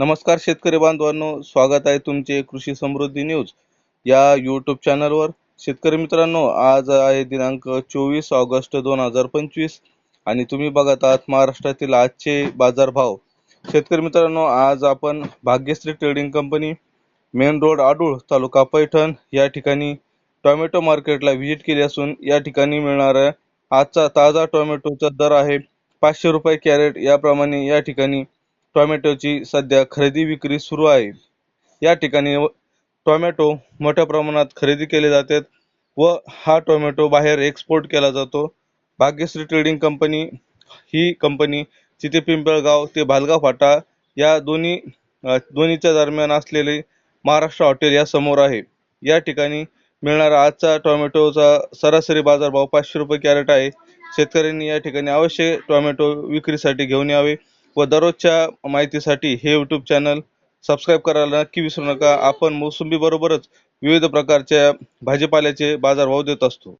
नमस्कार शेतकरी बांधवांनो स्वागत आहे तुमचे कृषी समृद्धी न्यूज या यूट्यूब चॅनलवर शेतकरी मित्रांनो आज आहे दिनांक चोवीस ऑगस्ट दोन हजार पंचवीस आणि तुम्ही बघत आहात महाराष्ट्रातील आजचे बाजारभाव. शेतकरी मित्रांनो आज आपण Bhagyashree trading company main road Adul taluka Paithan या ठिकाणी टोमॅटो मार्केटला व्हिजिट केली असून या ठिकाणी मिळणाऱ्या आजचा ताजा टोमॅटोचा दर आहे पाचशे रुपये कॅरेट. याप्रमाणे या ठिकाणी टोमॅटोची सध्या खरेदी विक्री सुरू आहे. या ठिकाणी व- टोमॅटो मोठ्या प्रमाणात खरेदी केले जातात व हा टोमॅटो बाहेर एक्सपोर्ट केला जातो. भाग्यश्री ट्रेडिंग कंपनी ही कंपनी जिथे पिंपळगाव ते भालगाव फाटा या दोन्ही दोन्हीच्या दरम्यान असलेले महाराष्ट्र हॉटेल या समोर आहे. या ठिकाणी मिळणारा आजचा टोमॅटोचा सरासरी बाजारभाव पाचशे रुपये कॅरेट आहे. शेतकऱ्यांनी या ठिकाणी अवश्य टोमॅटो विक्रीसाठी घेऊन यावे. व दररोजच्या माहितीसाठी हे यूट्यूब चॅनल सबस्क्राईब करायला नक्की विसरू नका. आपण मोसंबी बरोबरच विविध प्रकारच्या भाजीपाल्याचे बाजारभाव देत असतो.